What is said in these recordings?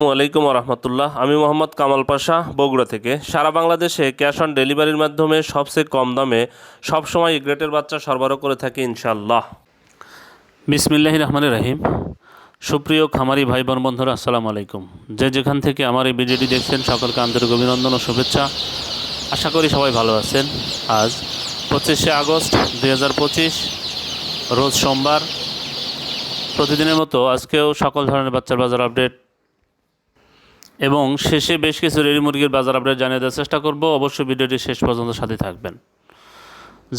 আলাইকুম রহমতুল্লাহ। আমি মোহাম্মদ কামাল পাশা, বগুড়া থেকে। সারা বাংলাদেশে ক্যাশ অন ডেলিভারির মাধ্যমে সবচেয়ে কম দামে সবসময় গ্রেটের বাচ্চা সরবরাহ করে থাকি ইনশাল্লাহ বিসমিল্লাহ রহমান রাহিম। সুপ্রিয় খামারি ভাই বোন বন্ধুরা, আসসালামু আলাইকুম। যে যেখান থেকে আমার এই ভিডিওটি দেখছেন, সকলকে আন্তরিক অভিনন্দন ও শুভেচ্ছা। আশা করি সবাই ভালো আছেন। আজ পঁচিশে আগস্ট দু হাজার পঁচিশ, রোজ সোমবার। প্রতিদিনের মতো আজকেও সকল ধরনের বাচ্চার বাজার আপডেট এবং শেষে বেশ কিছু রেডি মুরগির বাজার আপডেট জানিয়ে দেওয়ার চেষ্টা করব। অবশ্যই ভিডিওটি শেষ পর্যন্ত সাথে থাকবেন।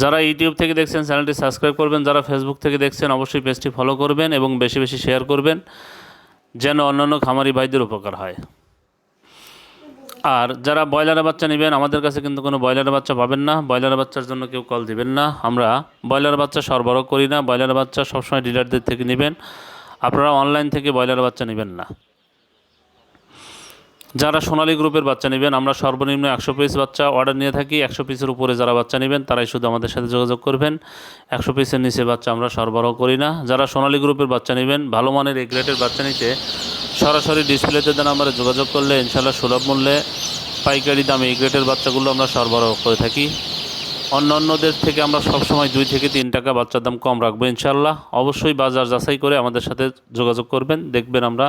যারা ইউটিউব থেকে দেখছেন, চ্যানেলটি সাবস্ক্রাইব করবেন। যারা ফেসবুক থেকে দেখছেন, অবশ্যই পেজটি ফলো করবেন এবং বেশি বেশি শেয়ার করবেন, যেন অন্যান্য খামারি ভাইদের উপকার হয়। আর যারা ব্রয়লারের বাচ্চা নেবেন, আমাদের কাছে কিন্তু কোনো ব্রয়লারের বাচ্চা পাবেন না। ব্রয়লারের বাচ্চার জন্য কেউ কল দিবেন না। আমরা ব্রয়লার বাচ্চা সরবরাহ করি না। ব্রয়লার বাচ্চা সবসময় ডিলারদের থেকে নেবেন। আপনারা অনলাইন থেকে ব্রয়লার বাচ্চা নেবেন না। যারা সোনালী গ্রুপের বাচ্চা নেবেন, আমরা সর্বনিম্ন একশো পিস বাচ্চা অর্ডার নিয়ে থাকি। একশো পিসের উপরে যারা বাচ্চা নেবেন, তারাই শুধু আমাদের সাথে যোগাযোগ করবেন। একশো পিসের নিচে বাচ্চা আমরা সরবরাহ করি না। যারা সোনালী গ্রুপের বাচ্চা নেবেন, ভালো মানের এ গ্রেডের বাচ্চা নিতে সরাসরি ডিসপ্লেতে দেন আমরা যোগাযোগ করলে ইনশাল্লাহ সুলভ মূল্যে পাইকারি দামে এই গ্রেডের বাচ্চাগুলো আমরা সরবরাহ করে থাকি। অন্য অন্যদের থেকে আমরা সবসময় দুই থেকে তিন টাকা বাচ্চার দাম কম রাখব ইনশাল্লাহ অবশ্যই বাজার যাচাই করে আমাদের সাথে যোগাযোগ করবেন। দেখবেন আমরা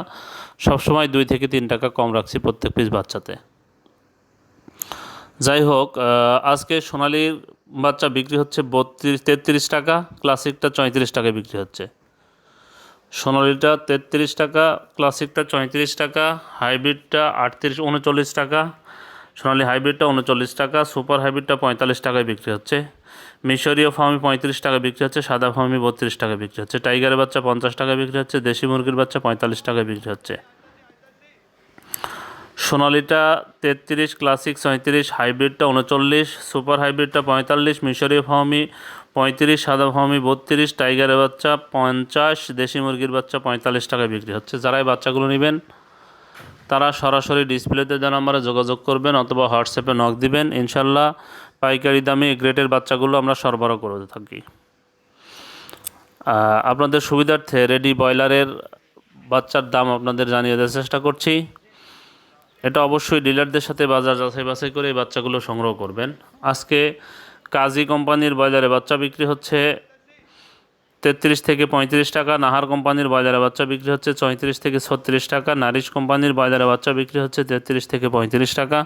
সবসময় দুই থেকে তিন টাকা কম রাখছি প্রত্যেক পিস বাচ্চাতে। যাই হোক আজকে সোনালির বাচ্চা বিক্রি হচ্ছে বত্রিশ, তেত্রিশ টাকা, ক্লাসিকটা চৌত্রিশ টাকায় বিক্রি হচ্ছে। সোনালিটা তেত্রিশ টাকা, ক্লাসিকটা চৌত্রিশ টাকা, হাইব্রিডটা আটত্রিশ, উনচল্লিশ টাকা, সোনালি হাইব্রিডটা উনচল্লিশ টাকা, সুপার হাইব্রিডটা পঁয়তাল্লিশ টাকায় বিক্রি হচ্ছে। মিশরীয় ফার্মি পঁয়ত্রিশ টাকা বিক্রি হচ্ছে, সাদা ফার্মি বত্রিশ টাকা বিক্রি হচ্ছে। টাইগারের বাচ্চা পঞ্চাশ টাকা বিক্রি হচ্ছে, দেশি মুরগির বাচ্চা পঁয়তাল্লিশ টাকায় বিক্রি হচ্ছে। সোনালিটা তেত্রিশ, ক্লাসিক সৈঁত্রিশ হাইব্রিডটা উনচল্লিশ, সুপার হাইব্রিডটা পঁয়তাল্লিশ মিশরীয় ফার্মি পঁয়ত্রিশ, সাদা ফার্মি বত্রিশ, টাইগারের বাচ্চা পঞ্চাশ, দেশি মুরগির বাচ্চা পঁয়তাল্লিশ টাকায় বিক্রি হচ্ছে। যারা এই বাচ্চাগুলো নেবেন, তারা সরাসরি ডিসপ্লেতে যেন আমরা যোগাযোগ করবেন অথবা হোয়াটসঅ্যাপে নক দিবেন। ইনশাল্লাহ পাইকারি দামে গ্রেটের বাচ্চাগুলো আমরা সরবরাহ করে থাকি। আপনাদের সুবিধার্থে রেডি ব্রয়লারের বাচ্চার দাম আপনাদের জানিয়ে দেওয়ার চেষ্টা করছি। এটা অবশ্যই ডিলারদের সাথে বাজার যাচাই বাছাই করে এই বাচ্চাগুলো সংগ্রহ করবেন। আজকে কাজী কোম্পানির বাজারে বাচ্চা বিক্রি হচ্ছে তেত্রিশ থেকে পঁয়ত্রিশ টাকা, নাহার কোম্পানির বাজারে বাচ্চা বিক্রি হচ্ছে চৌত্রিশ থেকে ছত্রিশ টাকা, নারিশ কোম্পানির বাজারে বাচ্চা বিক্রি হচ্ছে তেত্রিশ থেকে পঁয়ত্রিশ টাকা,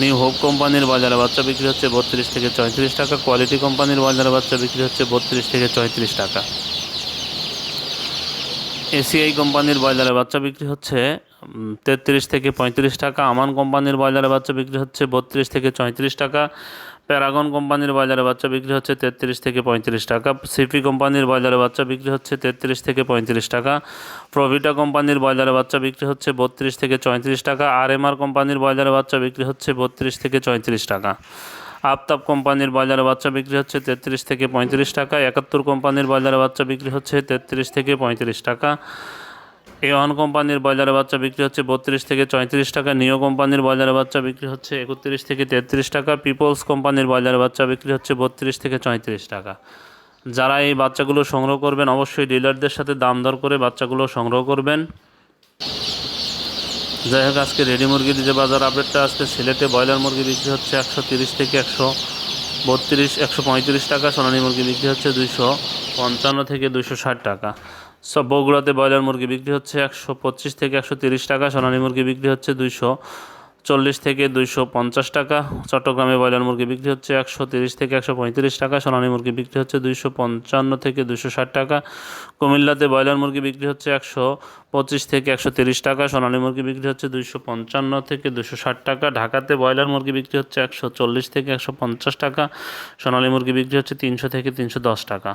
নিউ হোপ কোম্পানির বাজারে বাচ্চা বিক্রি হচ্ছে বত্রিশ থেকে চৌত্রিশ টাকা, কোয়ালিটি কোম্পানির বাজারে বাচ্চা বিক্রি হচ্ছে বত্রিশ থেকে চৌত্রিশ টাকা। এসিআই কোম্পানির বাজারে বাচ্চা বিক্রি হচ্ছে তেত্রিশ থেকে পঁয়ত্রিশ টাকা। আমান কোম্পানির বাজারে বাচ্চা বিক্রি হচ্ছে বত্রিশ থেকে চৌত্রিশ টাকা। প্যারাগন কোম্পানির বাজারে বাচ্চা বিক্রি হচ্ছে তেত্রিশ থেকে পঁয়ত্রিশ টাকা। সিপি কোম্পানির বাজারে বাচ্চা বিক্রি হচ্ছে তেত্রিশ থেকে পঁয়ত্রিশ টাকা। প্রভিটা কোম্পানির বাজারে বাচ্চা বিক্রি হচ্ছে বত্রিশ থেকে চৌত্রিশ টাকা। আর এম আর কোম্পানির বাজারে বাচ্চা বিক্রি হচ্ছে বত্রিশ থেকে চৌত্রিশ টাকা। আফতাব কোম্পানির বাজারে বাচ্চা বিক্রি হচ্ছে তেত্রিশ থেকে পঁয়ত্রিশ টাকা। একাত্তর কোম্পানির বাজারে বাচ্চা বিক্রি হচ্ছে তেত্রিশ থেকে পঁয়ত্রিশ টাকা। এ ওয়ান কোম্পানির বাজারে বাচ্চা বিক্রি হচ্ছে বত্রিশ থেকে চৌত্রিশ টাকা নিও কোম্পানির বাজারে বাচ্চা বিক্রি হচ্ছে একত্রিশ থেকে তেত্রিশ টাকা, পিপলস কোম্পানির বাজারে বাচ্চা বিক্রি হচ্ছে বত্রিশ থেকে চৌত্রিশ টাকা। যারা এই বাচ্চাগুলো সংগ্রহ করবেন, অবশ্যই ডিলারদের সাথে দাম দর করে বাচ্চাগুলো সংগ্রহ করবেন। যাই হোক, আজকে রেডি মুরগির যে বাজার আপডেটটা আজকে সিলেটে ব্রয়লার মুরগি বিক্রি হচ্ছে একশো তিরিশ থেকে একশো বত্রিশ, একশো পঁয়ত্রিশ টাকা, সোনালী মুরগি বিক্রি হচ্ছে দুইশো পঞ্চান্ন থেকে দুইশো ষাট টাকা। সব বগুড়াতে ব্রয়লার মুরগি বিক্রি হচ্ছে একশো পঁচিশ থেকে একশো তিরিশ টাকা, সোনালী মুরগি বিক্রি হচ্ছে দুইশো চল্লিশ থেকে দুইশো পঞ্চাশ টাকা, চট্টগ্রামে ব্রয়লার মুরগি বিক্রি হচ্ছে একশো তিরিশ থেকে একশো পঁয়ত্রিশ টাকা, সোনালী মুরগি বিক্রি হচ্ছে দুইশো পঞ্চান্ন থেকে দুশো ষাট টাকা, কুমিল্লাতে ব্রয়লার মুরগি বিক্রি হচ্ছে একশো পঁচিশ থেকে একশো তিরিশ টাকা, সোনালী মুরগি বিক্রি হচ্ছে দুইশো পঞ্চান্ন থেকে দুশো ষাট টাকা, ঢাকাতে ব্রয়লার মুরগি বিক্রি হচ্ছে একশো চল্লিশ থেকে একশো পঞ্চাশ টাকা, সোনালী মুরগি বিক্রি হচ্ছে তিনশো থেকে তিনশো দশ টাকা।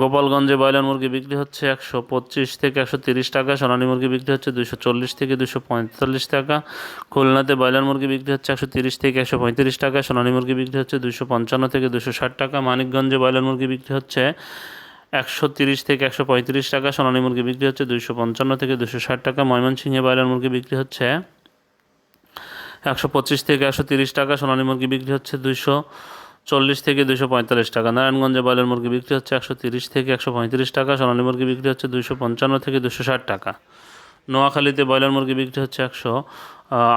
গোপালগঞ্জে ব্রয়লার মুরগি বিক্রি হচ্ছে একশো পঁচিশ থেকে একশো তিরিশ টাকা, সোনালী মুরগি বিক্রি হচ্ছে দুশো চল্লিশ থেকে দুশো পঁয়তাল্লিশ টাকা, খুলনাতে ব্রয়লার মুরগি বিক্রি হচ্ছে একশো তিরিশ থেকে একশো পঁয়ত্রিশ টাকা, সোনালী মুরগি বিক্রি হচ্ছে দুশো পঞ্চান্ন থেকে দুশো ষাট টাকা, মানিকগঞ্জে ব্রয়লার মুরগি বিক্রি হচ্ছে একশো তিরিশ থেকে একশো পঁয়ত্রিশ টাকা, সোনালী মুরগি বিক্রি হচ্ছে দুশো পঞ্চান্ন থেকে দুশো ষাট টাকা, ময়মনসিংহে ব্রয়লার মুরগি বিক্রি হচ্ছে একশো পঁচিশ থেকে একশো তিরিশ টাকা, সোনালী মুরগি বিক্রি হচ্ছে দুশো চল্লিশ থেকে দুশো পঁয়তাল্লিশ টাকা। নারায়ণগঞ্জে ব্রয়লার মুরগি বিক্রি হচ্ছে একশো তিরিশ থেকে একশো পঁয়ত্রিশ টাকা, সোনালী মুরগি বিক্রি হচ্ছে দুশো পঞ্চান্ন থেকে দুশো ষাট টাকা। নোয়াখালীতে ব্রয়লার মুরগি বিক্রি হচ্ছে একশো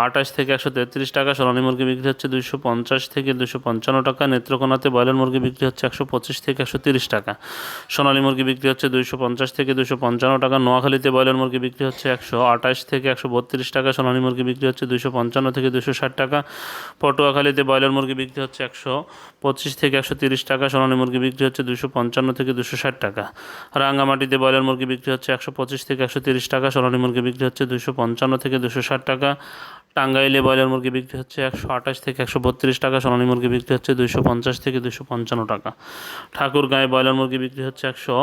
আঠাশ থেকে একশো তেত্রিশ টাকা, সোনালী মুরগি বিক্রি হচ্ছে দুশো পঞ্চাশ থেকে দুশো পঞ্চান্ন টাকা, নেত্রকোনাতে ব্রয়লার মুরগি বিক্রি হচ্ছে একশো পঁচিশ থেকে একশো তিরিশ টাকা। সোনালী মুরগি বিক্রি হচ্ছে দুশো পঞ্চাশ থেকে দুশো পঞ্চান্ন টাকা, নোয়াখালীতে ব্রয়লার মুরগি বিক্রি হচ্ছে একশো আঠাশ থেকে একশো বত্রিশ টাকা, সোনালী মুরগি বিক্রি হচ্ছে দুশো পঞ্চান্ন থেকে দুশো ষাট টাকা। পটুয়াখালীতে ব্রয়লার মুরগি বিক্রি হচ্ছে একশো পঁচিশ থেকে একশো তিরিশ টাকা, সোনালী মুরগি বিক্রি হচ্ছে দুশো পঞ্চান্ন থেকে দুশো ষাট টাকা। রাঙ্গামাটিতে ব্রয়লার মুরগি বিক্রি হচ্ছে একশো পঁচিশ থেকে একশো তিরিশ টাকা, সোনালী মুরগি বিক্রি হচ্ছে দুশো পঞ্চান্ন থেকে দুশো ষাট টাকা। টাঙ্গাইলে ব্রয়লার মুরগি বিক্রি হচ্ছে একশো আঠাশ থেকে একশো বত্রিশ টাকা, সোনালী মুরগি বিক্রি হচ্ছে দুইশো পঞ্চাশ থেকে দুইশো পঞ্চান্ন টাকা। ঠাকুরগাঁয়ে ব্রয়লার মুরগি বিক্রি হচ্ছে একশো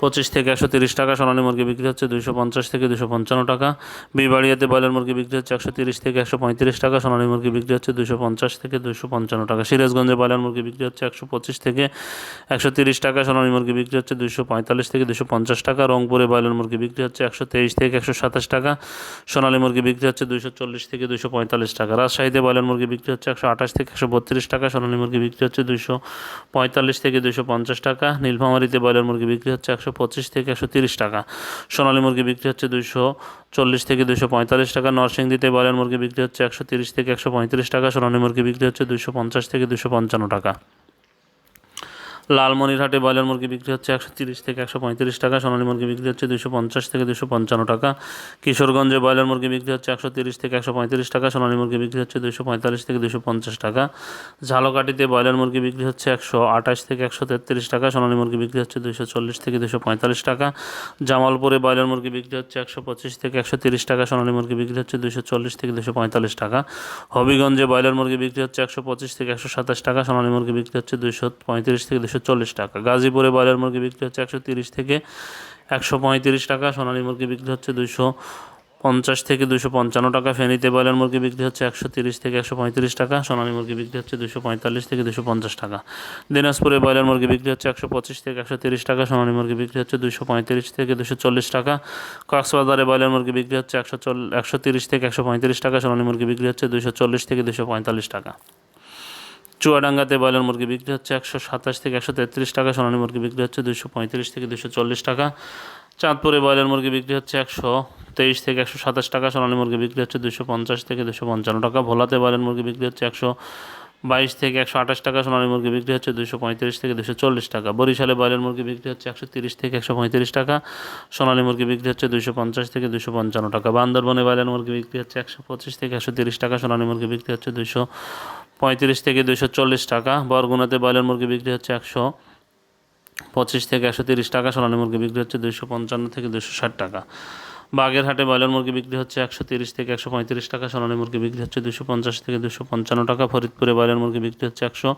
পঁচিশ থেকে একশো তিরিশ টাকা সোনালী মুরগি বিক্রি হচ্ছে দুশো পঞ্চাশ থেকে দুশো পঞ্চান্ন টাকা বিবাড়িয়াতে ব্রয়লার মুরগি বিক্রি হচ্ছে একশো তিরিশ থেকে একশো পঁয়ত্রিশ টাকা সোনালী মুরগি বিক্রি হচ্ছে দুশো পঞ্চাশ থেকে দুশো পঞ্চান্ন টাকা সিরাজগঞ্জে ব্রয়লার মুরগি বিক্রি হচ্ছে একশো পঁচিশ থেকে একশো তিরিশ টাকা সোনালী মুরগি বিক্রি হচ্ছে দুশো পঁয়তাল্লিশ থেকে দুশো পঞ্চাশ টাকা রংপুরে ব্রয়লার মুরগি বিক্রি হচ্ছে একশো তেইশ থেকে একশো সাতাশ টাকা সোনালী মুরগি বিক্রি হচ্ছে দুশো চল্লিশ থেকে দুশো পঁয়তাল্লিশ টাকা রাজশাহীতে ব্রয়লার মুরগি বিক্রি হচ্ছে একশো আঠাশ থেকে একশো বত্রিশ টাকা সোনালী মুরগি বিক্রি হচ্ছে দুশো পঁয়তাল্লিশ থেকে দুশো পঞ্চাশ টাকা নীলফামারীতে ব্রয়লার মুরগি বিক্রি হচ্ছে একশো পঁচিশ থেকে একশো তিরিশ টাকা। সোনালী মুরগি বিক্রি হচ্ছে দুশো চল্লিশ থেকে দুশো পঁয়তাল্লিশ টাকা। নরসিংদীতে ব্রয়লার মুরগি বিক্রি হচ্ছে একশো তিরিশ থেকে একশো পঁয়ত্রিশ টাকা। সোনালী মুরগি বিক্রি হচ্ছে দুশো পঞ্চাশ থেকে দুশো পঞ্চান্ন টাকা। লালমনিরহাটে ব্রয়লার মুরগি বিক্রি হচ্ছে একশো তিরিশ থেকে একশো পঁয়ত্রিশ টাকা সোনালী মুরগি বিক্রি হচ্ছে দুশো পঞ্চাশ থেকে দুশো পঞ্চান্ন টাকা কিশোরগঞ্জে ব্রয়লার মুরগি বিক্রি হচ্ছে একশো তিরিশ থেকে একশো পঁয়ত্রিশ টাকা সোনালী মুরগি বিক্রি হচ্ছে দুশো পঁয়তাল্লিশ থেকে দুশো পঞ্চাশ টাকা ঝালকাঠিতে ব্রয়লার মুরগি বিক্রি হচ্ছে একশো আঠাশ থেকে একশো তেত্রিশ টাকা সোনালী মুরগি বিক্রি হচ্ছে দুশো চল্লিশ থেকে দুশো পঁয়তাল্লিশ টাকা জামালপুরে ব্রয়লার মুরগি বিক্রি হচ্ছে একশো পঁচিশ থেকে একশো তিরিশ টাকা সোনালী মুরগি বিক্রি হচ্ছে দুশো চল্লিশ থেকে দুশো পঁয়তাল্লিশ টাকা হবিগঞ্জে ব্রয়লার মুরগি বিক্রি হচ্ছে একশো পঁচিশ থেকে একশো সাতাশ টাকা সোনালী মুরগি বিক্রি হচ্ছে দুশো পঁয়ত্রিশ থেকে দুশো চল্লিশ টাকা। গাজীপুরে ব্রয়লার মুরগি বিক্রি হচ্ছে একশো থেকে একশো পঁয়ত্রিশ টাকা। সোনালী মুরগি বিক্রি হচ্ছে দুশো পঞ্চাশ থেকে দুশো পঞ্চান্ন টাকা। ফেনীতে ব্রয়লার মুরগি বিক্রি হচ্ছে একশো তিরিশ থেকে একশো পঁয়ত্রিশ টাকা। সোনালী মুরগি বিক্রি হচ্ছে দুশো পঁয়তাল্লিশ থেকে দুশো পঞ্চাশ টাকা। দিনাজপুরে ব্রয়লার মুরগি বিক্রি হচ্ছে একশো পঁচিশ থেকে একশো তিরিশ টাকা। সোনালী মুরগি বিক্রি হচ্ছে দুশো পঁয়ত্রিশ থেকে দুশো চল্লিশ টাকা। কক্সবাজারে ব্রয়লার মুরগি বিক্রি হচ্ছে একশো চল একশো তিরিশ থেকে একশো পঁয়ত্রিশ টাকা। সোনালী মুরগি বিক্রি হচ্ছে দুশো চল্লিশ থেকে দুশো পঁয়তাল্লিশ টাকা। চুয়াডাঙ্গাতে ব্রয়লার মুরগি বিক্রি হচ্ছে একশো সাতাশ থেকে একশো তেত্রিশ টাকা সোনালী মুরগি বিক্রি হচ্ছে দুশো পঁয়ত্রিশ থেকে দুশো চল্লিশ টাকা চাঁদপুরে ব্রয়লার মুরগি বিক্রি হচ্ছে একশো তেইশ থেকে একশো সাতাশ টাকা সোনালী মুরগি বিক্রি হচ্ছে দুশো পঞ্চাশ থেকে দুশো পঞ্চান্ন টাকা ভোলাতে ব্রয়লার মুরগি বিক্রি হচ্ছে একশো বাইশ থেকে একশো আঠাশ টাকা সোনালী মুরগি বিক্রি হচ্ছে দুশো পঁয়ত্রিশ থেকে দুশো চল্লিশ টাকা বরিশালে ব্রয়লার মুরগি বিক্রি হচ্ছে একশো তিরিশ থেকে একশো পঁয়ত্রিশ টাকা সোনালী মুরগি বিক্রি হচ্ছে দুশো পঞ্চাশ থেকে দুশো পঞ্চান্ন টাকা বান্দরবনে ব্রয়লার মুরগি বিক্রি হচ্ছে একশো পঁচিশ থেকে একশো তিরিশ টাকা সোনালী মুরগি বিক্রি হচ্ছে দুশো পঁয়ত্রিশ থেকে দুশো চল্লিশ টাকা। বরগুনাতে ব্রয়লার মুরগি বিক্রি হচ্ছে একশো পঁচিশ থেকে একশো তিরিশ টাকা, সোনালী মুরগি বিক্রি হচ্ছে দুশো পঞ্চান্ন থেকে দুশো ষাট টাকা। বাগেরহাটে ব্রয়লার মুরগি বিক্রি হচ্ছে একশো তিরিশ থেকে একশো পঁয়ত্রিশ টাকা, সোনালী মুরগি বিক্রি হচ্ছে দুশো পঞ্চাশ থেকে দুশো পঞ্চান্ন টাকা। ফরিদপুরে ব্রয়লার মুরগি বিক্রি হচ্ছে একশো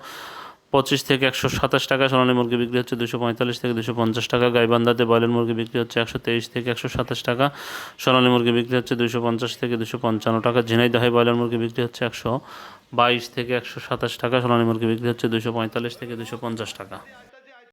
পঁচিশ থেকে একশো সাতাশ টাকা, সোনালী মুরগি বিক্রি হচ্ছে দুশো পঁয়তাল্লিশ থেকে দুশো পঞ্চাশ টাকা, গাইবান্ধাতে ব্রয়লার মুরগি বিক্রি হচ্ছে একশো তেইশ থেকে একশো সাতাশ টাকা, সোনালী মুরগি বিক্রি হচ্ছে দুশো পঞ্চাশ থেকে দুশো পঞ্চান্ন টাকা, ঝিনাইদহে ব্রয়লার মুরগি বিক্রি হচ্ছে একশো বাইশ থেকে একশো সাতাশ টাকা, সোনালী মুরগি বিক্রি হচ্ছে দুশো পঁয়তাল্লিশ থেকে দুশো পঞ্চাশ টাকা।